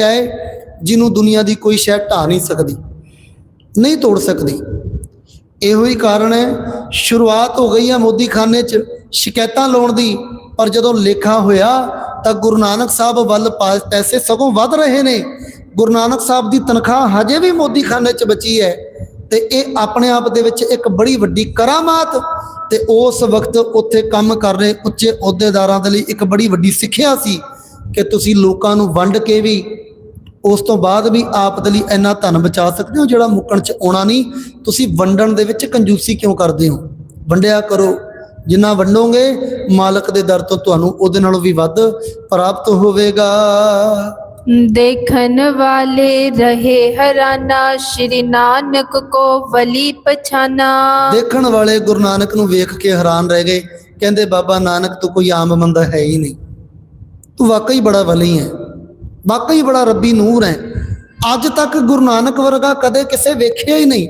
ਆਏ ਜਿਹਨੂੰ ਦੁਨੀਆ ਦੀ ਕੋਈ ਸ਼ੈ ਢਾ ਨਹੀਂ ਸਕਦੀ, ਨਹੀਂ ਤੋੜ ਸਕਦੀ। ਇਹੋ ਹੀ ਕਾਰਨ ਹੈ, ਸ਼ੁਰੂਆਤ ਹੋ ਗਈ ਹੈ ਮੋਦੀ ਖਾਨੇ 'ਚ ਸ਼ਿਕਾਇਤਾਂ ਲਾਉਣ ਦੀ, ਪਰ ਜਦੋਂ ਲੇਖਾ ਹੋਇਆ ਤਾਂ ਗੁਰੂ ਨਾਨਕ ਸਾਹਿਬ ਵੱਲ ਪੈਸੇ ਸਗੋਂ ਵੱਧ ਰਹੇ ਨੇ। ਗੁਰੂ ਨਾਨਕ ਸਾਹਿਬ ਦੀ ਤਨਖਾਹ ਹਜੇ ਵੀ ਮੋਦੀ ਖਾਨੇ 'ਚ ਬਚੀ ਹੈ ਤੇ ਇਹ ਆਪਣੇ ਆਪ ਦੇ ਵਿੱਚ ਇੱਕ ਬੜੀ ਵੱਡੀ ਕਰਾਮਾਤ ਤੇ ਉਸ ਵਕਤ ਉੱਥੇ ਕੰਮ ਕਰ ਰਹੇ ਉੱਚੇ ਅਹੁਦੇਦਾਰਾਂ ਦੇ ਲਈ ਇੱਕ ਬੜੀ ਵੱਡੀ ਸਿੱਖਿਆ ਸੀ ਕਿ ਤੁਸੀਂ ਲੋਕਾਂ ਨੂੰ ਵੰਡ ਕੇ ਵੀ ਉਸ ਤੋਂ ਬਾਅਦ ਵੀ ਆਪ ਦੇ ਲਈ ਇੰਨਾ ਧਨ ਬਚਾ ਸਕਦੇ ਹੋ ਜਿਹੜਾ ਮੁੱਕਣ ਚ ਆਉਣਾ ਨਹੀਂ? ਤੁਸੀਂ ਵੰਡਣ ਦੇ ਵਿੱਚ ਕੰਜੂਸੀ ਕਿਉਂ ਕਰਦੇ ਹੋ? ਵੰਡਿਆ ਕਰੋ। ਜਿੰਨਾ ਵੰਡੋਗੇ ਮਾਲਕ ਦੇ ਦਰ ਤੋਂ ਤੁਹਾਨੂੰ ਉਹਦੇ ਨਾਲੋਂ ਵੀ ਵੱਧ ਪ੍ਰਾਪਤ ਹੋਵੇਗਾ। ਦੇਖਣ ਵਾਲੇ ਰਹੇ ਹਰਾਨਾ ਸ਼੍ਰੀ ਨਾਨਕ ਕੋ ਵਲੀ ਪਛਾਨਾ। ਦੇਖਣ ਵਾਲੇ ਗੁਰੂ ਨਾਨਕ ਨੂੰ ਵੇਖ ਕੇ ਹੈਰਾਨ ਰਹਿ ਗਏ। ਕਹਿੰਦੇ ਬਾਬਾ ਨਾਨਕ ਤੂੰ ਕੋਈ ਆਮ ਬੰਦਾ ਹੈ ਹੀ ਨਹੀਂ। ਤੂੰ ਵਾਕਈ ਬੜਾ ਵਲੀ ਹੈ। ਵਾਕਈ ਬੜਾ ਰੱਬੀ ਨੂਰ ਹੈ। ਅੱਜ ਤੱਕ ਗੁਰੂ ਨਾਨਕ ਵਰਗਾ ਕਦੇ ਕਿਸੇ ਵੇਖਿਆ ਹੀ ਨਹੀਂ।